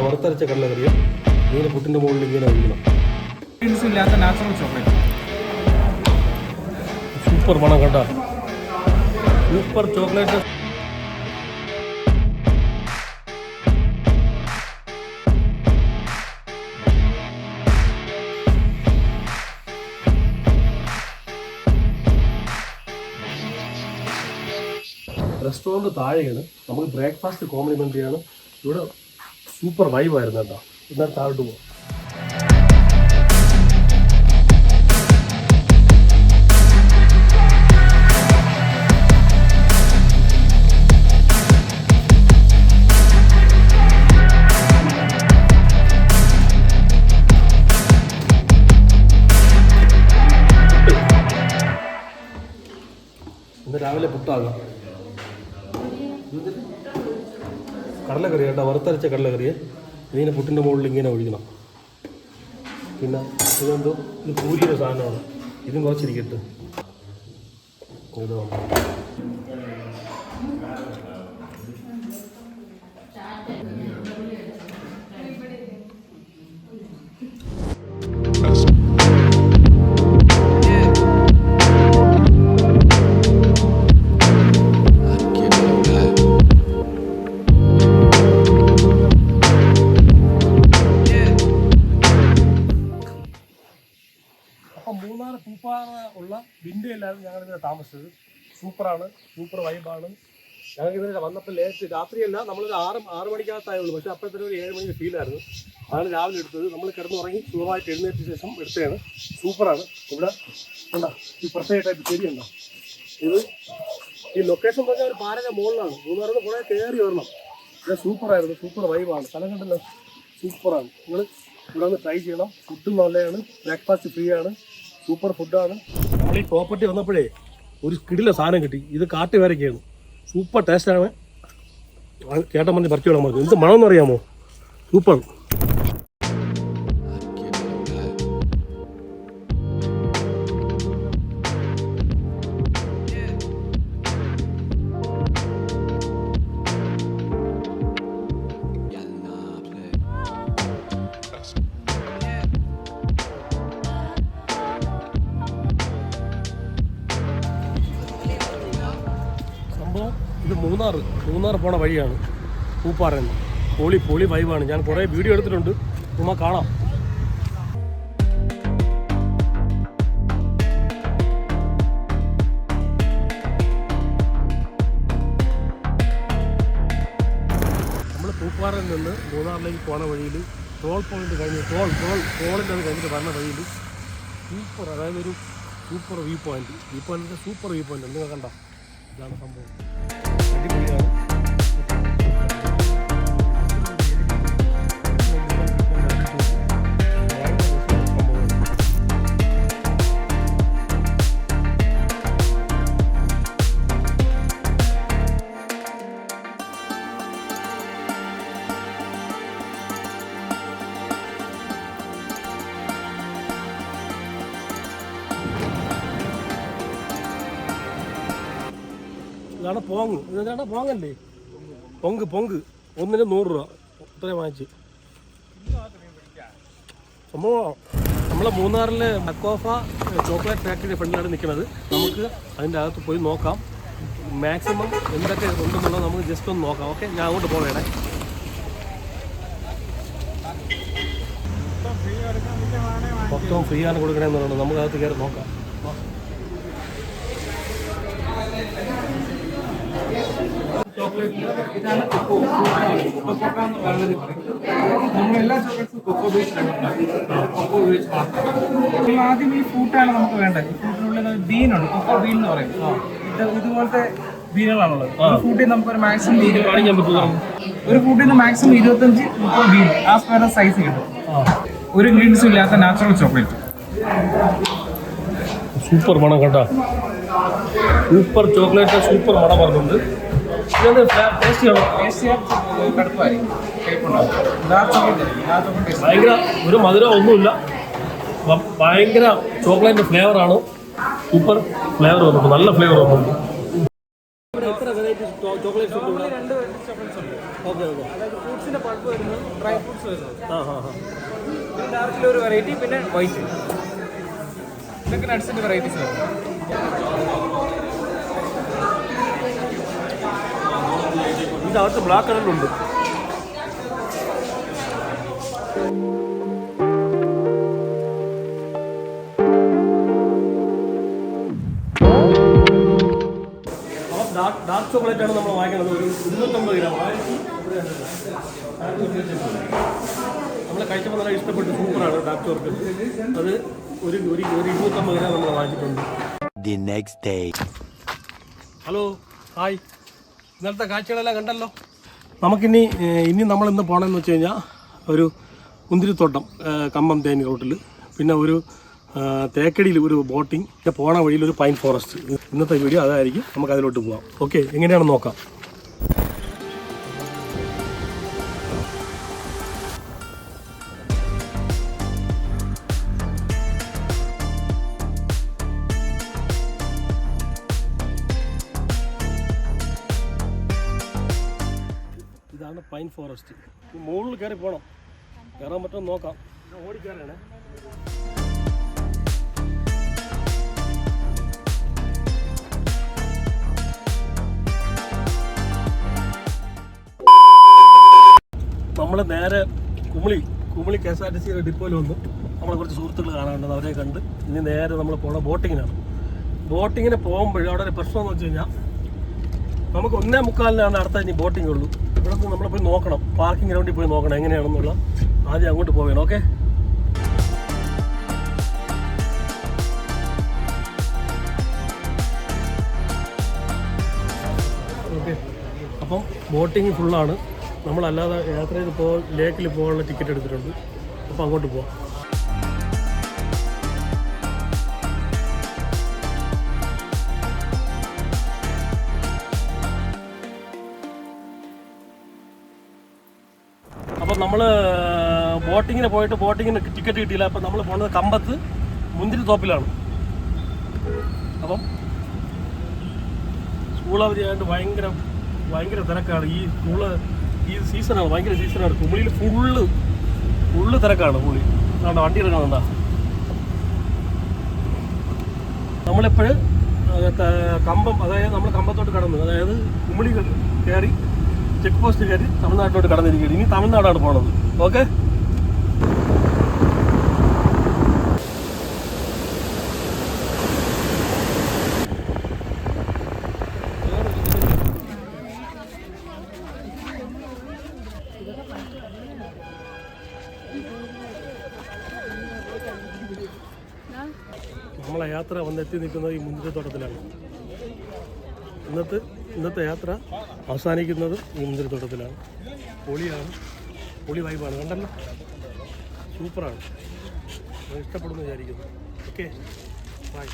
കേട്ടോ വറുത്തരച്ച കടലക്കറിയും ഇങ്ങനെ പുട്ടിന്റെ മുകളിൽ ഇങ്ങനെ ഒഴിക്കണം ഇല്ലാത്ത നാച്ചുറൽ ചോക്ലേറ്റ്. സൂപ്പർ മണം കണ്ട. Super chocolate. റെസ്റ്റോറന്റ് താഴെയാണ്. നമുക്ക് ബ്രേക്ക്ഫാസ്റ്റ് കോംപ്ലിമെന്ററി ആണ് ഇവിടെ സൂപ്പർ വൈബായിരുന്നു കേട്ടോ. എന്നാൽ താഴോട്ട് പോകും രാവിലെ പുട്ടാകാം കടലക്കറി കേട്ടോ വറുത്തരച്ച കടലക്കറി. ഇതിങ്ങനെ പുട്ടിന്റെ മുകളിൽ ഇങ്ങനെ ഒഴിക്കണം. പിന്നെ ഇതെന്തോ ഇത് പൂരിയുടെ സാധനമാണ്. ഇതും കുറച്ചിരിക്കട്ടെ ഇത് പൂപ്പാറ ഉള്ള വിൻഡയിലായിരുന്നു ഞങ്ങൾ ഇതിനെ താമസിച്ചത്. സൂപ്പറാണ് സൂപ്പർ വൈബാണ്. ഞങ്ങൾക്ക് ഇതിനെ വന്നപ്പോൾ ലേറ്റ് രാത്രിയല്ല നമ്മളൊരു ആറ് ആറ് മണിക്കകത്തായുള്ളൂ. പക്ഷേ അപ്പോഴത്തേനും ഒരു ഏഴ് മണിക്ക് ഫീലായിരുന്നു അതാണ് രാവിലെ എടുത്തത്. നമ്മൾ കിടന്നുറങ്ങി സുഖമായിട്ട് എഴുന്നേറ്റ ശേഷം എടുത്തതാണ്. സൂപ്പറാണ്. ഇവിടെ ഉണ്ടോ? ഈ പ്രത്യേകമായിട്ട് ചെടിയുണ്ടോ ഇത് ഈ ലൊക്കേഷൻ പറഞ്ഞാൽ ഒരു പാരയുടെ മുകളിലാണ്. മൂന്നാറിൽ നിന്ന് കുറേ കയറി വരണം. ഇത് സൂപ്പറായിരുന്നു. സൂപ്പർ വൈബാണ്. സ്ഥലം കണ്ടല്ലോ? സൂപ്പറാണ്. നിങ്ങൾ ഇവിടെ ഒന്ന് ട്രൈ ചെയ്യണം. ഫുഡും നല്ലതാണ്. ബ്രേക്ക്ഫാസ്റ്റ് ഫ്രീ ആണ്. സൂപ്പർ ഫുഡാണ്. നമ്മൾ ഈ പ്രോപ്പർട്ടി വന്നപ്പോഴേ ഒരു കിടില സാധനം കിട്ടി. ഇത് കാട്ടുവേരയ്ക്കാണ് സൂപ്പർ ടേസ്റ്റാണ് ചേട്ടൻ പറഞ്ഞ് പറിച്ചു വിടാൻ പറഞ്ഞു. എന്ത് മണമെന്ന് അറിയാമോ? സൂപ്പർ. സംഭവം ഇത് മൂന്നാർ മൂന്നാർ പോണ വഴിയാണ്. പൂപ്പാറന്ന് പൊളി പൊളി വൈബാണ് ഞാൻ കുറേ വീഡിയോ എടുത്തിട്ടുണ്ട്. ഉമ്മ കാണാം. നമ്മൾ പൂപ്പാറയിൽ നിന്ന് മൂന്നാറിലേക്ക് പോണ വഴിയിൽ ടോൾ പോയിന്റ് കഴിഞ്ഞ് ടോൾ ടോൾ ടോളിൽ അത് കഴിഞ്ഞിട്ട് വരണ വഴിയിൽ സൂപ്പർ അതായത് ഒരു super view point view point super view point നിങ്ങൾ കണ്ട? ഇതാണ് സംഭവം. de grana. ഇതാണ് പോങ് ഇതാണ് പോങ്ങല്ലേ? പൊങ്ക് പൊങ്ക്. ഒന്നിന് നൂറ് രൂപ. ഇത്രയും വാങ്ങിച്ച്. സംഭവം നമ്മളെ മൂന്നാറിലെ മക്കോഫ ചോക്ലേറ്റ് ഫാക്ടറി ഫ്രണ്ടിലാണ് നിൽക്കുന്നത്. നമുക്ക് അതിന്റെ അകത്ത് പോയി നോക്കാം. മാക്സിമം എന്തൊക്കെ ഉണ്ടെന്നുള്ളത് നമുക്ക് ജസ്റ്റ് ഒന്ന് നോക്കാം. ഓക്കെ? ഞാൻ അങ്ങോട്ട് പോകണേ മൊത്തം ഫ്രീ ആണ് കൊടുക്കണമെന്നുള്ളത് നമുക്ക് അകത്ത് കയറി നോക്കാം. ഇതാണ് കൊക്കോ കൊക്കോക്ക എന്ന് പറയുന്നത് നമ്മളെല്ലാ ചോക്ലേറ്റ്സും കൊക്കോ ബേസ്ഡ് കൊക്കോ ഉപയോഗിച്ച് മാത്രം നമ്മൾ ആദ്യം ഈ ഫ്രൂട്ടാണ് നമുക്ക് വേണ്ടത്. ഈ ഫ്രൂട്ടിനുള്ളിൽ ബീനുണ്ട്. കൊക്കോ ബീൻ എന്ന് പറയും. ഇത് ഇതുപോലത്തെ ബീനുകളാണുള്ളത്. ഒരു ഫ്രൂട്ടിൽ നമുക്ക് ഒരു മാക്സിമം ഒരു ഫ്രൂട്ടിൽ നിന്ന് മാക്സിമം ഇരുപത്തഞ്ച് മുപ്പത് ബീൻ. ആ സ്ക്വയർ സൈസ് കിട്ടും. ഒരു ഇൻഗ്രീഡിയൻസും ഇല്ലാത്ത നാച്ചുറൽ ചോക്ലേറ്റ്. സൂപ്പർ മണം കേട്ടോ സൂപ്പർ ചോക്ലേറ്റ് സൂപ്പർ മണം പറഞ്ഞുണ്ട് ഇതൊന്ന് ടേസ്റ്റ് ചെയ്യണം ടേസ്റ്റ് കടുപ്പായിരിക്കും കയ്പുണ്ടാവും ഡാർക്ക് ചോക്ലേറ്റ് ഡാർക്ക് ചോക്ലേറ്റ് ഭയങ്കര ഒരു മധുരം ഒന്നുമില്ല. ഭയങ്കര ചോക്ലേറ്റ് ഫ്ലേവറാണ് സൂപ്പർ ഫ്ലേവർ വന്നിട്ടുണ്ട്. നല്ല ഫ്ലേവർ വന്നിട്ടുണ്ട്. ഇവിടെ രണ്ട് ചോക്ലേറ്റ്സ് ഉണ്ട് ഓക്കെ ഓക്കെ. അതായത് ഫ്രൂട്ട്സിന്റെ പൾപ്പ് വരുന്നത് ഡ്രൈ ഫ്രൂട്ട്സ് വരുന്നത് ആ ഹാ ഹാ പിന്നെ വെറൈറ്റി പിന്നെ വൈറ്റ് ഇതൊക്കെ നട്സിന്റെ വെറൈറ്റീസ് വരുന്നത് ഇതിനകത്ത് ബ്ലാക്ക് കളറിലുണ്ട് ഡാർക്ക് ചോക്ലേറ്റ് ആണ് നമ്മൾ വാങ്ങിക്കുന്നത്. ഒരു ഇരുന്നൂറ്റമ്പത് ഗ്രാം. നമ്മൾ കഴിച്ചപ്പോൾ നല്ല ഇഷ്ടപ്പെട്ടു. സൂപ്പറാണ് ഡാർക്ക് ചോക്ലേറ്റ് അത് ഒരു ഒരു ഇരുന്നൂറ്റമ്പത് ഗ്രാം നമ്മൾ വാങ്ങിച്ചിട്ടുണ്ട് The next day hello hi ഇന്നലത്തെ കാഴ്ചകളെല്ലാം കണ്ടല്ലോ. നമുക്കിനി ഇനി നമ്മൾ ഇന്ന് പോകണമെന്ന് വെച്ച് കഴിഞ്ഞാൽ ഒരു മുന്തിരിത്തോട്ടം കമ്പം തേനി റോട്ടിൽ പിന്നെ ഒരു തേക്കടിയിൽ ഒരു ബോട്ടിംഗ് പിന്നെ പോണ വഴിയിൽ ഒരു പൈൻ ഫോറസ്റ്റ്. ഇന്നത്തെ വീഡിയോ അതായിരിക്കും. നമുക്ക് അതിലോട്ട് പോകാം ഓക്കെ എങ്ങനെയാണെന്ന് നോക്കാം. ഇതാണ് പൈൻ ഫോറസ്റ്റ് മുകളിൽ കയറി പോകണം കയറാൻ പറ്റുമോ നോക്കാം. ഓടി നമ്മൾ നേരെ Kumily Kumily K S R T സിയുടെ ഡിപ്പോയിൽ വന്നു. നമ്മളെ കുറച്ച് സുഹൃത്തുക്കൾ കാണാനുണ്ട് അവരെ കണ്ട് ഇനി നേരെ നമ്മൾ പോണ ബോട്ടിങ്ങിനാണ്. ബോട്ടിങ്ങിന് പോകുമ്പോൾ അവിടെ ഒരു പ്രശ്നം എന്ന് വെച്ച് കഴിഞ്ഞാൽ നമുക്ക് ഒന്നേ മുക്കാലിനാണ് അടുത്ത ഇനി ബോട്ടിംഗ് ഉള്ളൂ. ഇവിടെ നമ്മൾ പോയി നോക്കണം. പാർക്കിംഗ് ഗ്രൗണ്ടിൽ പോയി നോക്കണം എങ്ങനെയാണെന്നുള്ള. ആദ്യം അങ്ങോട്ട് പോവുകയാണ് ഓക്കെ ഓക്കെ അപ്പം ബോട്ടിങ് ഫുള്ളാണ് നമ്മളല്ലാതെ യാത്ര ചെയ്ത് പോ ലേക്കിൽ പോകാനുള്ള ടിക്കറ്റ് എടുത്തിട്ടുണ്ട്. അപ്പോൾ അങ്ങോട്ട് പോവാം. അപ്പോൾ നമ്മൾ ബോട്ടിങ്ങിന് പോയിട്ട് ബോട്ടിങ്ങിന് ടിക്കറ്റ് കിട്ടിയില്ല. അപ്പം നമ്മൾ പോകുന്നത് കമ്പത്ത് മുന്തിരി തോപ്പിലാണ്. അപ്പം സ്കൂൾ അവധിയായതുകൊണ്ട് ഭയങ്കര ഭയങ്കര തിരക്കാണ്. ഈ സ്കൂൾ ഈ സീസണാണ് ഭയങ്കര സീസണാണ് കുമിളിയിൽ ഫുള്ള് ഫുള്ള് തിരക്കാണ് കുമിളി അതുകൊണ്ട് വണ്ടി ഇറങ്ങുന്നുണ്ടാ നമ്മളെപ്പോഴും കമ്പം അതായത് നമ്മൾ കമ്പത്തോട്ട് കടന്നു അതായത് കുമിളി കയറി ചെക്ക് പോസ്റ്റ് കയറി തമിഴ്നാട്ടിലോട്ട് കടന്നിരിക്കുകയാണ്. ഇനി തമിഴ്നാടാണ് പോണത്. ഓക്കെ നമ്മളെ യാത്ര വന്നെത്തി നിൽക്കുന്നത് ഈ മുന്തിരിത്തോട്ടത്തിലാണ്. ഇന്നത്തെ ഇന്നത്തെ യാത്ര അവസാനിക്കുന്നത് ഈ മുന്തിരിത്തോട്ടത്തിലാണ് പൊളിയാണ്. പൊളി വൈബാണ് കണ്ടല്ലോ? സൂപ്പറാണ് ഇഷ്ടപ്പെടുന്നു വിചാരിക്കുന്നു. Okay bye